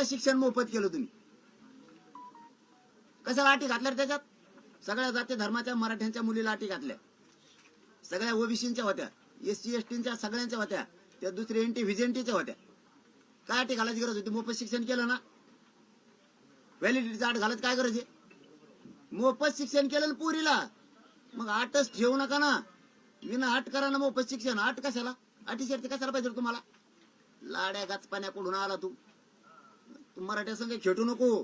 सगळ्यांना शिक्षण मोफत केलं तुम्ही. कशाला अटी घातल्या त्याच्यात? सगळ्या जाती धर्माच्या मराठ्यांच्या मुलीला अटी घातल्या. सगळ्या ओबीसीच्या होत्या एस सी एस सगळ्यांच्या होत्या त्या दुसऱ्या एनटी व्हिजेंटीच्या होत्या. काय अटी घालायची गरज होती? मोफत शिक्षण केलं ना. व्हॅलिडिटीचा आठ घालत काय गरज आहे? मोफत शिक्षण केलं पुरीला. मग आठच ठेवू नका ना. विना आठ करा ना मोफत शिक्षण. आठ कशाला? अटी शर्ती कशाला पाहिजे तुम्हाला? लाड्या गाचपाण्याकडून आला तू? तू मराठ्या संघ खेटू नको.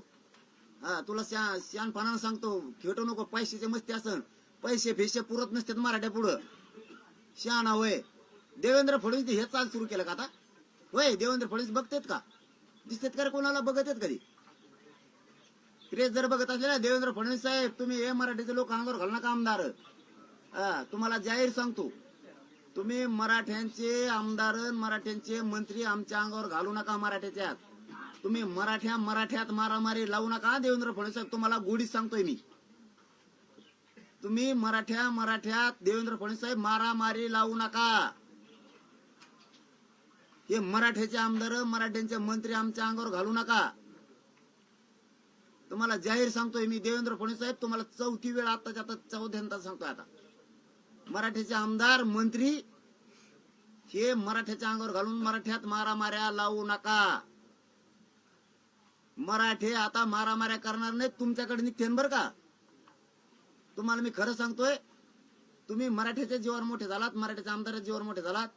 हा तुला शा- शहाणपणानं सांगतो खेटू नको पैशाचे मस्ती असन. पैसे फेसे पुरत नसतात मराठ्या पुढं. शहाणा होय. देवेंद्र फडणवीस हे चाल सुरू केलं का आता? होय देवेंद्र फडणवीस बघतेत का? दिसतेत का कोणाला? बघत आहेत कधी? क्रेज जर बघत असले ना देवेंद्र फडणवीस साहेब तुम्ही हे मराठीचे लोक अंगावर घालणार का आमदार. तुम्हाला जाहीर सांगतो. तुम्ही मराठ्यांचे आमदार मराठ्यांचे मंत्री आमच्या अंगावर घालू नका मराठ्याच्या. तुम्ही मराठ्या मराठ्यात मारामारी लावू नका देवेंद्र फडणवीस तुम्हाला गोडीच सांगतोय मी. तुम्ही मराठ्या मराठ्यात देवेंद्र फडणवीस साहेब मारामारी लावू नका. हे मराठ्याचे आमदार मराठ्यांचे मंत्री आमच्या अंगावर घालू नका. तुम्हाला जाहीर सांगतोय मी देवेंद्र फडणवीस साहेब तुम्हाला चौथी वेळ आताच्या आता चौथ्यांदा सांगतोय आता. मराठ्याचे आमदार मंत्री हे मराठ्याच्या अंगावर घालून मराठ्यात मारामाऱ्या लावू नका. मराठे आता मारामाऱ्या करणार नाहीत. तुमच्याकडे निघतेन बर का? तुम्हाला मी खरं सांगतोय तुम्ही मराठ्याच्या जीवावर मोठे झालात मराठ्याच्या आमदाराच्या जीवावर मोठे झालात.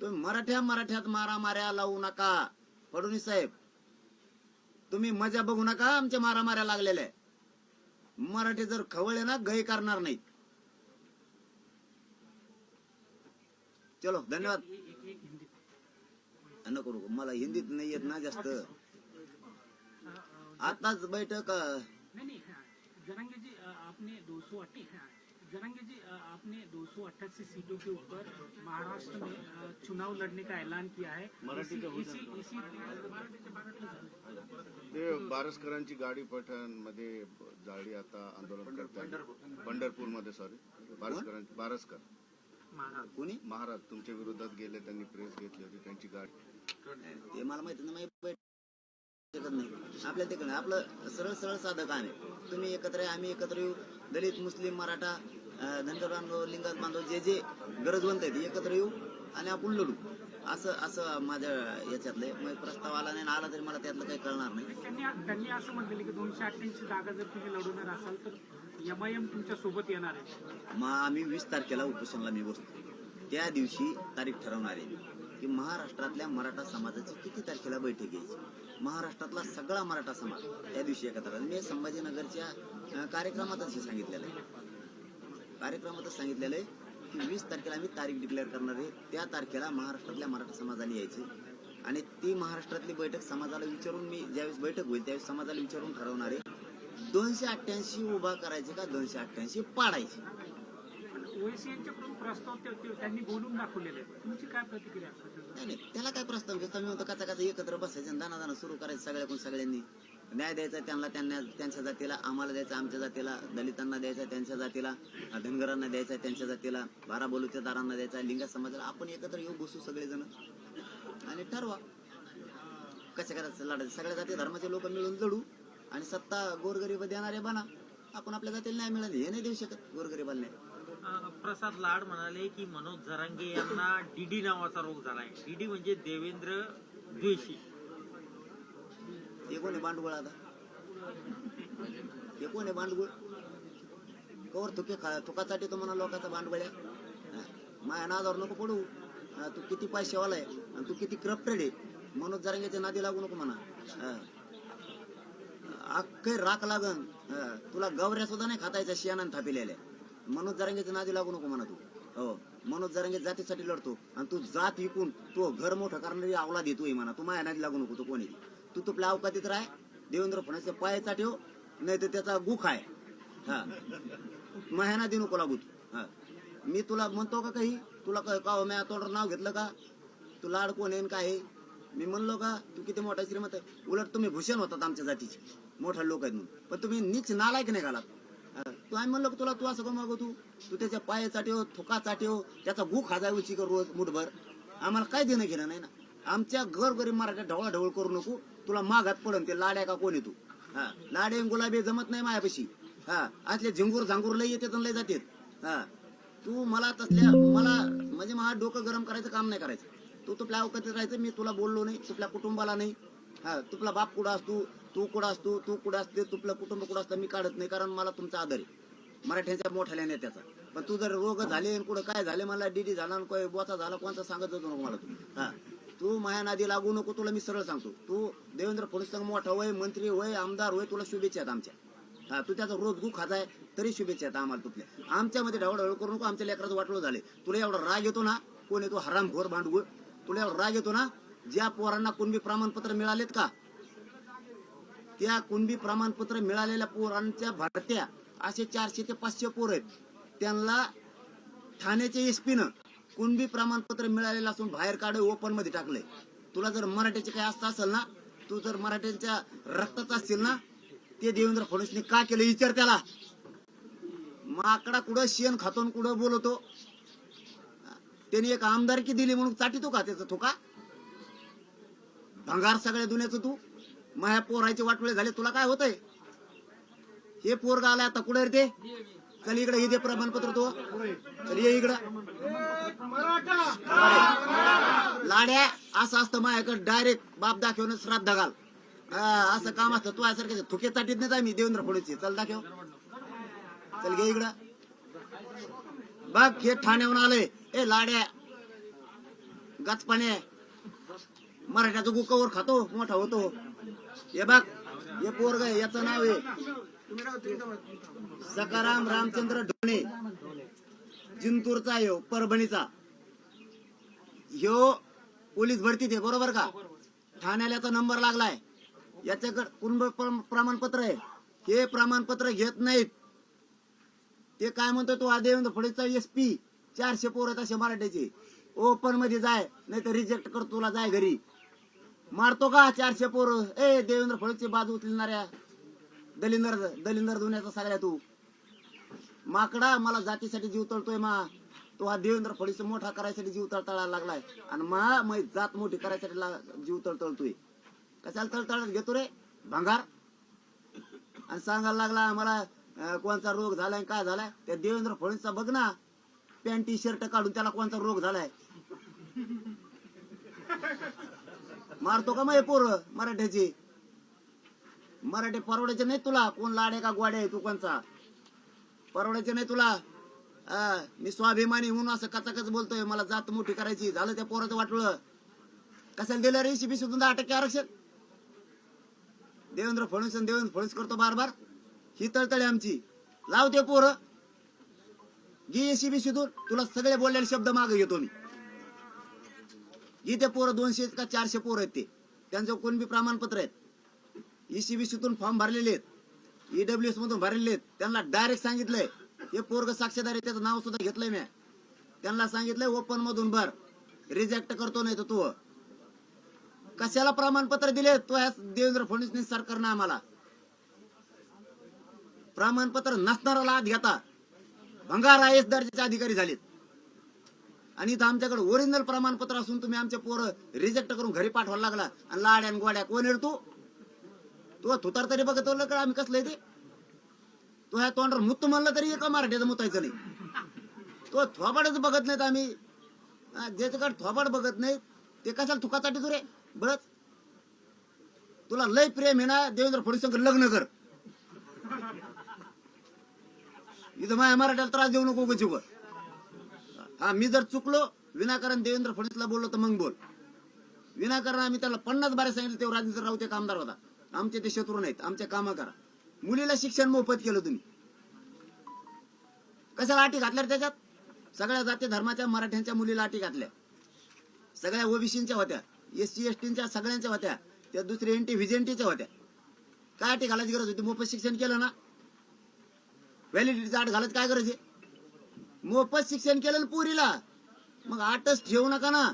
तुम्ही मराठ्या मराठ्यात मारामाऱ्या लावू नका फडणवीस साहेब. तुम्ही मजा बघू नका आमच्या मारामाऱ्या लागलेल्या. मराठी जर खवळे ना गय करणार नाहीत. चलो धन्यवाद. नको मला हिंदीत नाही येत ना जास्त. आताच बैठक. नहीं नहीं हाँ, जरंगे जी आपने दो सौ जरंगे जी अ, आपने दो सौ अट्ठासी सीटों के ऊपर महाराष्ट्र में चुनाव लड़ने का ऐलान किया है। इसी इसी इसी ते बारसकरांची गाडी पठाणमध्ये जाळी आता आंदोलन करतात पंढरपूरमध्ये सॉरी बारसकरांची बारसकर. महाराज. कोणी? महाराज. तुमच्या विरोधात गेले त्यांनी प्रेस घेतली होती त्यांची गाडी. ते मला माहिती नाही शकत नाही. आपल्या तिकडे आपलं सरळ सरळ साधं काम आहे. तुम्ही एकत्र आहे आम्ही एकत्र येऊ. दलित मुस्लिम मराठा धनगर बांधव लिंगायत बांधव जे जे गरजवंत आहेत एकत्र येऊ आणि आपण लढू. असं असं माझ्या याच्यातलं. मग प्रस्ताव आला नाही आला तरी मला त्यातलं काही कळणार नाही. त्यांनी त्यांनी असं म्हटलेलं की दोनशे अठ्ठ्याऐंशी जागा जर तुम्ही लढवणार असाल तर एम आय एम तुमच्यासोबत येणार आहे. मग आम्ही वीस तारखेला उपोषणला मी बसतो. त्या दिवशी तारीख ठरवणार आहे की महाराष्ट्रातल्या मराठा समाजाची किती तारखेला बैठक घ्यायची? महाराष्ट्रातला सगळा मराठा समाज त्या दिवशी एकत्र मी संभाजीनगरच्या कार्यक्रमातच हे सांगितलेलं आहे. कार्यक्रमातच सांगितलेलं आहे की वीस तारखेला आम्ही तारीख डिक्लेअर करणार आहे. त्या तारखेला महाराष्ट्रातल्या मराठा समाजाला यायचे. आणि ती महाराष्ट्रातली बैठक समाजाला विचारून मी ज्यावेळेस बैठक होईल त्यावेळेस समाजाला विचारून ठरवणार आहे दोनशे अठ्ठ्याऐंशी उभा करायचे का दोनशे अठ्ठ्याऐंशी पाडायचे. ओएसी यांच्याकडून प्रस्ताव त्यांनी बोलून दाखवलेले तुमची काय प्रतिक्रिया नाही नाही. त्याला काय प्रस्ताव घेतो मी म्हणतो कचा कचा एकत्र बसायचं आणि दाना दाना सुरू करायचं सगळ्याकडून सगळ्यांनी. न्याय द्यायचा त्यांना त्यांना त्यांच्या जातीला आम्हाला द्यायचा आमच्या जातीला दलितांना द्यायचा त्यांच्या जातीला धनगरांना द्यायचा त्यांच्या जातीला बारा बोलुतेदारांना द्यायचा लिंगा समाजाला. आपण एकत्र येऊ बसू सगळेजण. आणि ठरवा. कसे करायचं लढायचं सगळ्या जाती धर्माचे लोक मिळून लढू आणि सत्ता गोरगरीब देणारे बना. आपण आपल्या जातीला न्याय मिळाले हे नाही देऊ शकत गोरगरीबाला नाही प्रसाद लाड म्हणाले की मनोज जरांगे यांना डीडी नावाचा रोग झालाय. डीडी म्हणजे देवेंद्र द्वेषी. ते कोण आहे भांडवळ आता? ते कोण आहे भांडवळ कवर तुके खा तुकासाठी तो म्हणा लोकांचा भांडवळ आहे. माया नादावर नको पडू. तू किती पैसेवाला आहे आणि तू किती करप्टेड आहे. मनोज जरांगेच्या नादी लागू नको म्हणा. अख्खे राख लागन. तुला गवऱ्या सुद्धा नाही खातायच्या शियानं थापिलेल्या. मनोज जरांगेच्या नादी लागू नको म्हणा तू. हो मनोज जरांगे जातीसाठी लढतो आणि तू जात विकून तो घर मोठं करणारी आवला देतोय म्हणा. तू माया नादी लागू नको तू कोणी तू? तुपल्या अवकातीत राह देवेंद्र फडणवीसच्या पायाचा ठेव नाही तर त्याचा गुख आहे. हा. माया दे नको लागू तू. हा. मी तुला म्हणतो का काही? तुला का हो, म्या तोडर नाव घेतलं का? तू लाड कोण आहे न काय मी म्हणलो का? तू किती मोठा श्रीमंत आहे? उलट तुम्ही भूषण होतात आमच्या जातीचे. मोठा लोक आहेत म्हणून. पण तुम्ही नीच नालायक नाही घालात. तू आम्ही म्हणलो तुला तू असं मागव तू. तू त्याच्या पाया चाटेव हो, थोका चाटेव हो, त्याचा गु खाजायची कर रोज मुठभर. आम्हाला काय देणं घेणं नाही ना. आमच्या घर गरीब मराठा ढवळा ढवळ करू नको. तुला मागात पडन ते लाड्या का कोण तू? हा. लाडे गुलाबी जमत नाही मायापाशी. हा. असले झिंगूर झांगूर लय येते लय जाते हा. तू मला तसल्या मला म्हणजे मला डोकं गरम करायचं काम नाही करायचं. तू तुपल्या अवकाशात राहायचं मी तुला बोललो नाही तुपल्या कुटुंबाला नाही. हा. तुपला बाप कुठं असतो? तू कुठं असतो? तू कुठं असते? तुपलं कुटुंब कुठं असतं? मी काढत नाही कारण मला तुमचा आदर आहे. मराठ्यांच्या मोठ्या नेत्याचा पण तू जर रोग झाले कुठं काय झाले मला डीडी झाला बोचा झाला कोणता सांगत होतो नको मला तू? हा. तू माया नादी लागू नको तुला मी सरळ सांगतो. तू देवेंद्र फडणवीस मोठा वय मंत्री होय आमदार होय तुला शुभेच्छा आहेत आमच्या. हा तू त्याचा रोज गु खाताय तरी शुभेच्छा आहेत आम्हाला तुपल्या. आमच्यामध्ये ढवळढवळ करू नको आमच्या लेकराचं वाटलं झाले तुला एवढा राग येतो ना कोण येतो हराम घोर भांडगुळ. तुला एवढा राग येतो ना ज्या पोरांना कुणबी प्रमाणपत्र मिळालेत का? त्या कुणबी प्रमाणपत्र मिळालेल्या पोरांच्या भरत्या असे चारशे ते पाचशे पोर आहेत. त्यांना ठाण्याच्या एसपीनं कुणबी प्रमाणपत्र मिळालेलं असून बाहेर काढ ओपनमध्ये टाकलंय. तुला जर मराठ्याचे काही आस्था असेल ना तू जर मराठ्यांच्या रक्ताचा असतील ना ते देवेंद्र फडणवीसने का केलं? विचार त्याला. माकडा कुठं शेण खातून कुठं बोलवतो त्याने एक आमदारकी दिली म्हणून चाटितो का त्याचा तो का भंगार सगळ्या दुनियाचं तू. माया पोरायचे वाटोळे झाले तुला काय होतंय? हे पोरग आलाय आता कुठे रे ते? चल इकडे हे दे प्रमाणपत्र तो. चल ये इकडं. लाड्या असं असतं माझ्याकडे. डायरेक्ट बाप दाखवून श्राद्ध घाल. असं काम असतं. तू यासारखं थुके चाटीत नाही मी देवेंद्र फडणवीस चल दाखव. चल घे इकडं. बघ हे ठाण्याहून आलंय. ए लाड्या. गचपाने मराठ्याचं गुकावर खातो मोठा होतो. हे बघ हे पोरग याचं नाव आहे. सकाराम रामचंद्र ढोणे जिंतूरचा ह्यो हो, परभणीचा. ह्यो पोलीस भरतीत आहे बरोबर का? ठाण्याला याचा नंबर लागलाय. याच्याकडे कुणब प्रमाणपत्र आहे. हे प्रमाणपत्र घेत नाहीत. ते काय म्हणतो तो देवेंद्र फडेचा एस पी चारशे पोर आहेत असे मराठ्याचे ओपनमध्ये जाय नाही तर रिजेक्ट कर तुला जाय घरी. मारतो का चारशे पोर? ए देवेंद्र फडणवीसची बाजू उचलणाऱ्या. दलिंदर दलिंदर धुण्याचा सगळ्या तू. माकडा मला जातीसाठी जीव तळतोय मा. तो हा देवेंद्र फडीस मोठा करायसाठी जीव तळतळायला लागलाय. आणि मा मै जात मोठी करायसाठी जीव तळतळतोय कशाला तळतळ घेतो रे? भंगार. आणि सांगायला लागला मला कोणचा रोग झालाय आणि काय झालाय? त्या देवेंद्र फडणवीसचा बघ ना. पॅन्ट टी शर्ट काढून त्याला कोणता रोग झालाय? मारतो का मग पोर मराठ्याची? मराठी परवडायचे नाही तुला. कोण लाडे का गोडे आहे तू कोणचा? परवडायचे नाही तुला. मी स्वाभिमानी म्हणून असं कचाकच बोलतोय. मला जात मोठी करायची. झालं त्या पोराचं वाटलं कशाला दिलं रे शिबी सुद्धा दहा टक्के आरक्षण? देवेंद्र फडणवीस आणि देवेंद्र फडणवीस करतो बार बार ही तळतळे आमची. लाव ते पोरं. घे शिबी सुधून तुला सगळे बोललेले शब्द मागे घेतो मी. घे ते पोरं. दोनशे का चारशे पोरं आहेत ते. त्यांचं कोण बी प्रमाणपत्र आहेत? ईसीबीसीतून फॉर्म भरलेले आहेत. ईडब्ल्यू एस मधून भरलेले आहेत. त्यांना डायरेक्ट सांगितलंय. हे पोरग साक्षीदार आहे त्याचं नाव सुद्धा घेतलंय मी त्यांना सांगितलंय ओपन मधून भर. रिजेक्ट करतो नाही तर तू. कशाला प्रमाणपत्र दिले? तो ह्या देवेंद्र फडणवीस सरकारनं आम्हाला. प्रमाणपत्र नसणारा आत घेता. भंगार आय एस दर्जाचे अधिकारी झालेत. आणि इथं आमच्याकडे ओरिजिनल प्रमाणपत्र असून तुम्ही आमचे पोरं रिजेक्ट करून घरी पाठवायला लागला. आणि लाड्यान गोड्या कोण येतो तुला तुतार थुतार तरी बघत का? आम्ही कसलं आहे ते? तो ह्या तोंडावर मुत्त म्हणलं तरी एका मराठीचं मुतायचं नाही तो थोबाडच बघत नाहीत आम्ही. ज्याचं ज्याच्याकडे थोबाड बघत नाही ते कशाला थुकासाठी तुरे बरं? बरंच तुला लय प्रेम आहे ना देवेंद्र फडणवीस लग्न कर. इथं माझ्या मराठ्याला त्रास देऊ नको उगाच हा मी जर चुकलो विनाकारण देवेंद्र फडणवीसला बोललो तर मग बोल. विनाकारण आम्ही त्याला पन्नास बारे सांगितलं तेव्हा राजेंद्र राऊत एक आमदार होता. आमचे ते शत्रू नाहीत आमच्या कामा करा. मुलीला शिक्षण मोफत केलं तुम्ही. कशाला अटी घातल्या त्याच्यात? सगळ्या जाती धर्माच्या मराठ्यांच्या मुलीला अटी घातल्या. सगळ्या ओबीसीच्या होत्या एस सी एस टीच्या सगळ्यांच्या होत्या त्या दुसऱ्या एनटी व्हिजेंटीच्या होत्या. काय अटी घालायची गरज होती? मोफत शिक्षण केलं ना. व्हॅलिडिटीचा आठ घालत काय गरज आहे? मोफत शिक्षण केलं पुरीला. मग आठच ठेवू नका ना.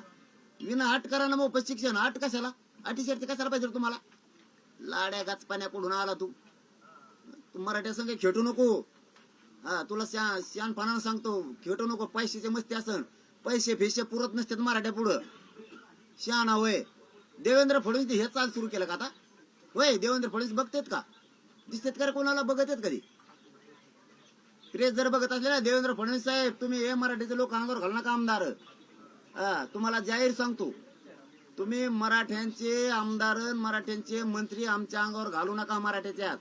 विना आठ करा ना मोफत शिक्षण. आठ कशाला? अटी शर्ती कशाला पाहिजे तुम्हाला? लाड्या गाचपाण्या कुठून आला तू. तू मराठ्या संघ खेटू नको. हा तुला शा शानपणानं सांगतो खेटू नको पैशाचे मस्ती असन. पैसे फेशे पुरत नसतात मराठ्या पुढं. शहाणा होय देवेंद्र फडणवीस हे चाल सुरू केलं का आता? होय देवेंद्र फडणवीस बघतेत का? दिसतेत का रे कोणाला? बघत आहेत कधी? प्रेस जर बघत असले ना देवेंद्र फडणवीस साहेब तुम्ही हे मराठीचे लोक अंगावर घालणार का आमदार. हा, तुम्हाला जाहीर सांगतो. तुम्ही मराठ्यांचे आमदार मराठ्यांचे मंत्री आमच्या अंगावर घालू नका मराठ्याच्या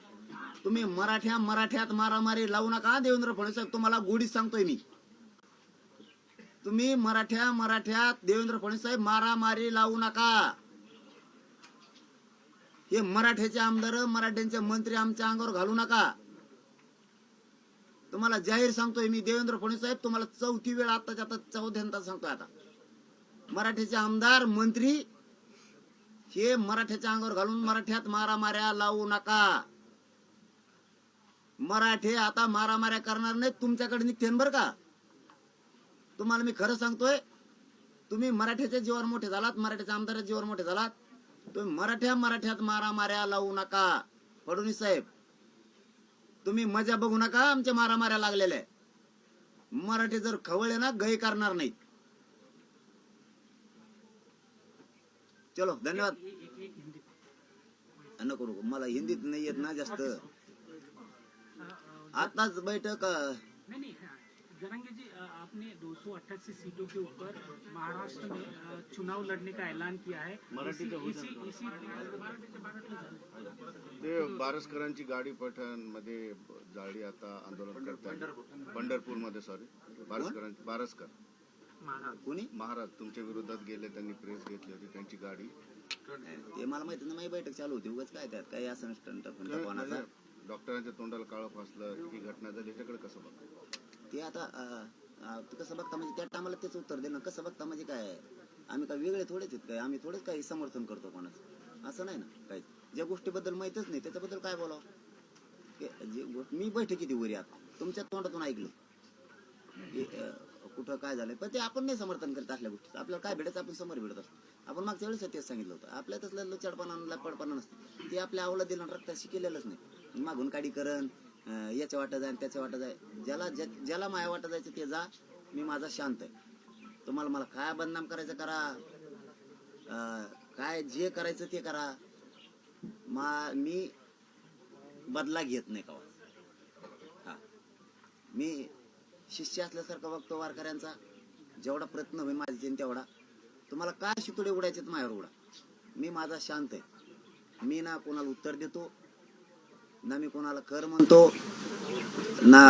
तुम्ही मराठ्या मराठ्यात मारामारी लावू नका. देवेंद्र फडणवीस साहेब तुम्हाला गोडीच सांगतोय मी. तुम्ही मराठ्या मराठ्यात देवेंद्र फडणवीस साहेब मारामारी लावू नका. हे मराठ्याचे आमदार मराठ्यांचे मंत्री आमच्या अंगावर घालू नका. तुम्हाला जाहीर सांगतोय मी देवेंद्र फडणवीस साहेब तुम्हाला चौथी वेळ आताच्या आता चौथ्यांदा सांगतोय आता. मराठ्याचे आमदार मंत्री हे मराठ्याच्या अंगावर घालून मराठ्यात मारामाऱ्या लावू नका. मराठे आता मारामाऱ्या करणार नाही तुमच्याकडे निघतेन बर का? तुम्हाला मी खरं सांगतोय तुम्ही मराठ्याच्या जीवावर मोठे झालात मराठ्याच्या आमदाराच्या जीवावर मोठे झालात. तुम्ही मराठ्या मराठ्यात मारामाऱ्या लावू नका. फडणवीस साहेब तुम्ही मजा बघू नका आमच्या मारामाऱ्या लागलेल्या आहे. मराठी जर खवळले ना गय करणार नाहीत. चलो धन्यवाद। नको नको मला हिंदीत नाही येत ना जास्त. आताच बैठक जरंगे आपने 288 सीटों के ऊपर महाराष्ट्र में चुनाव लड़ने का ऐलान किया है। इसी इसी इसी ते बारसकरांची गाडी पठाणमध्ये जाळी आता आंदोलन करतात पंढरपूर. मध्ये सॉरी बारसकरांची बारसकर. महाराज. कोणी? महाराज तुमच्या विरोधात गेले त्यांनी प्रेस घेतली होती त्यांची गाडी. ते मला माहिती नाही माझी बैठक चालू होती उगाच काय त्यात? काही असं स्टंट कोणाचा? डॉक्टरांच्या तोंडाला काळं फासलं ही घटना झाली ह्याच्याकडे कसं बघ ते आता अं, अं, ते कसं बघता म्हणजे त्या टायमाला तेच उत्तर दे ना कसं बघता म्हणजे काय? आम्ही काय वेगळे थोडेच आहेत काय? आम्ही थोडेच काही समर्थन करतो कोणाचं. असं नाही ना काही. ज्या गोष्टीबद्दल माहितच नाही त्याच्याबद्दल काय बोलावं? ते जे गोष्ट मी बैठकीत वरी आता. तुमच्या तोंडातून ऐकलं. की, अं, कुठं काय झालंय पण ते आपण नाही समर्थन करत असल्या गोष्टी आपल्याला काय भेटायचं आपण समोर भेटत असतो. आपण मागच्या वेळेस तेच सांगितलं होतं. आपल्या तसलं लचडपणा लपडपणा नसतं. ते आपल्या आवला दिलं रक्ताशी केलेलंच नाही. मागून काडी करण याच्या वाटत जाय त्याच्या वाटत जाय. ज्याला ज्या- ज्याला माया वाटत जायचं ते जा. मी माझा शांत आहे. तुम्हाला मला काय बदनाम करायचं करा. अं, काय जे करायचं ते करा. मा मी बदला घेत नाही का हा. मी शिष्य असल्यासारखा बघतो वारकऱ्यांचा. जेवढा प्रयत्न होईल माझ्या तेवढा. तुम्हाला काय शितोडे उडायचे माझ्यावर उडा. मी माझा शांत आहे. मी ना कोणाला उत्तर देतो ना मी कोणाला कर म्हणतो ना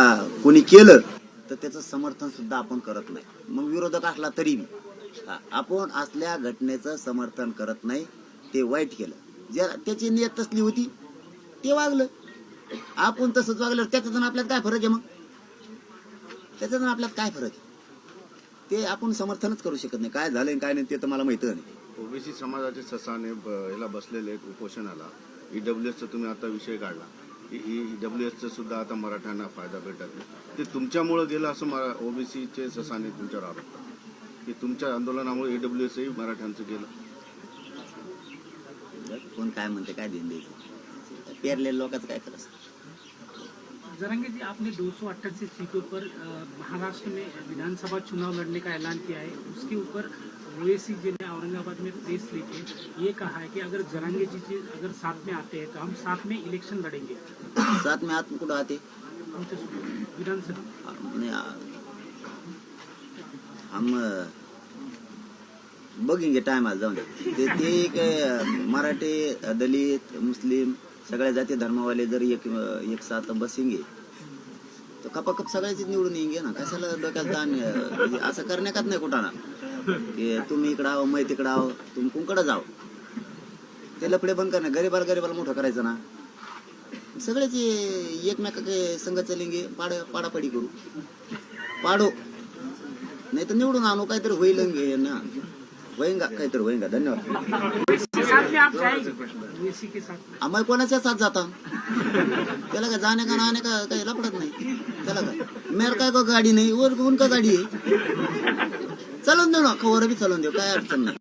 कोणी केलं तर त्याचं समर्थन सुद्धा आपण करत नाही. मग विरोधक असला तरी मी आपण असल्या घटनेचं समर्थन करत नाही. ते वाईट केलं. ज्या त्याची नियत तसली होती ते वागलं. आपण तसंच वागलं त्याचं जण आपल्यात काय फरक आहे मग? त्याच्यातून आपल्यात काय फरक आहे? ते आपण समर्थनच करू शकत नाही. काय झालंय काय नाही ते तर मला माहीत नाही. ओबीसी समाजाचे ससाने ह्याला बसलेले उपोषणाला. ईडब्ल्यू एसचा तुम्ही आता विषय काढला. ईडब्ल्यू एसचा सुद्धा आता मराठ्यांना फायदा भेटत नाही. ते तुमच्यामुळे गेलं असं ओबीसीचे ससाने तुमच्यावर आरोप करतात. की तुमच्या आंदोलनामुळे ईडब्ल्यू एसही मराठ्यांचं गेलं. कोण काय म्हणते काय देईन द्यायचं पेरलेल्या लोकांचं काय असतं? जरंगे जी आपने 288 सीटों पर महाराष्ट्र में विधानसभा चुनाव लड़ने का ऐलान किया है। उसके ऊपर ओएसी जी ने औरंगाबाद में प्रेस लेके ये कहा है कि अगर जरंगे जी जी अगर साथ में आते हैं तो हम साथ में इलेक्शन लड़ेंगे। साथ में आत कुठं आते। विधानसभा? हम बघेंगे टाइम आज जाऊन दे. ते काय मराठी दलित मुस्लिम सगळ्या जाती धर्मवाले जर एक एक साथ बसेंगे तर कपाकप सगळ्याचीच निवडून येईंगे ना. कशाला डोक्यात ताण म्हणजे असं करण्याकात नाही कुठं ना की तुम्ही इकडं आहो मै तिकडं आहो तुम्ही कुंकडं जाओ. ते लफडे बंद करणे गरीबाला गरीबाला मोठं करायचं ना. सगळेच एकमेका संघ चलेंगे पाड पाडापाडी करू. पाडो. नाही तर निवडून आणू काहीतरी होईल ना. होईंगा काहीतरी होईंगा धन्यवाद. आम्हाला कोणाच्या साथ जाता? त्याला काय जाणे का नाणे का काही लपडत नाही. त्याला काय? मेर काय का गाडी नाही वर उनका गाडी आहे? चालवून देऊ ना खबर बी चालवून देऊ काय अडचण नाही.